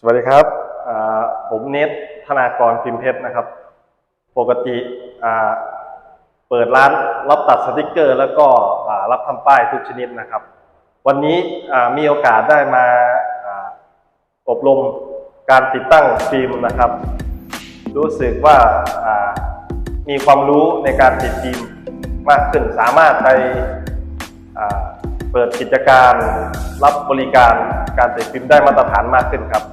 สวัสดีครับ ผมเนตธนากรพิมพ์เพชรนะครับ ปกติเปิดร้านรับตัดสติกเกอร์ แล้วก็รับทำป้ายทุกชนิดนะครับ วันนี้มีโอกาสได้มาอบรมการติดตั้งฟิล์มนะครับ รู้สึกว่ามีความรู้ในการติดฟิล์มมากขึ้นสามารถไปเปิดกิจการรับบริการการติดฟิล์มได้มาตรฐานมากขึ้นครับ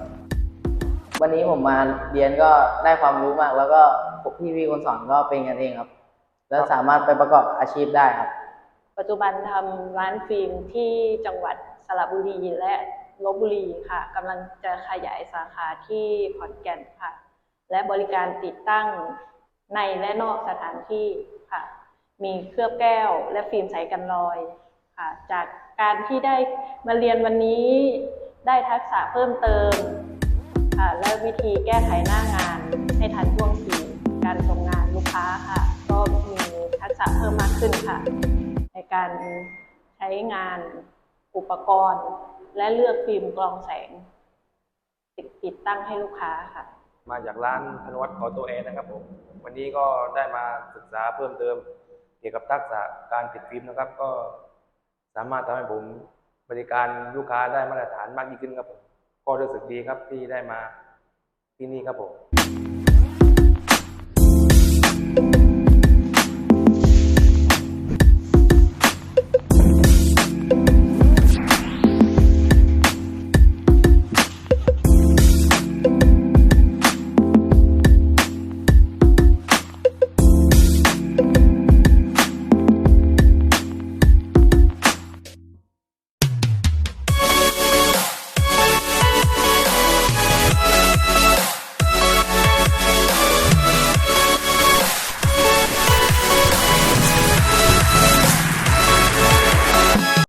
วันนี้ผมมาเรียนก็ได้ความรู้มาก แล้วก็พี่พี่คนสอนก็เป็นกันเองครับ แล้วสามารถไปประกอบอาชีพได้ครับ ปัจจุบันทำร้านฟิล์มที่จังหวัดสระบุรีและลบบุรีค่ะกำลังจะขยายสาขาที่ขอนแก่นค่ะ และบริการติดตั้งในและนอกสถานที่ค่ะ มีเคลือบแก้วและฟิล์มใสกันรอยค่ะ จากการที่ได้มาเรียนวันนี้ได้ทักษะเพิ่มเติม ค่ะและวิธีแก้ไขหน้างานให้ทันท่วงทีการส่งงานลูกค้าค่ะ ก็มีทักษะเพิ่มมากขึ้นค่ะ ในการใช้งานอุปกรณ์ และเลือกฟิล์มกรองแสง ติดติดตั้งให้ลูกค้าค่ะ มาจากร้านธนวัฒน์ขอตัวเองนะครับผมวันนี้ก็ได้มาศึกษาเพิ่มเติม เกี่ยวกับทักษะการติดฟิล์มนะครับ ก็สามารถทำให้ผมบริการลูกค้าได้มาตรฐานมากยิ่งขึ้นครับผม ก็รู้สึกดีครับที่ได้มาที่นี่ครับผม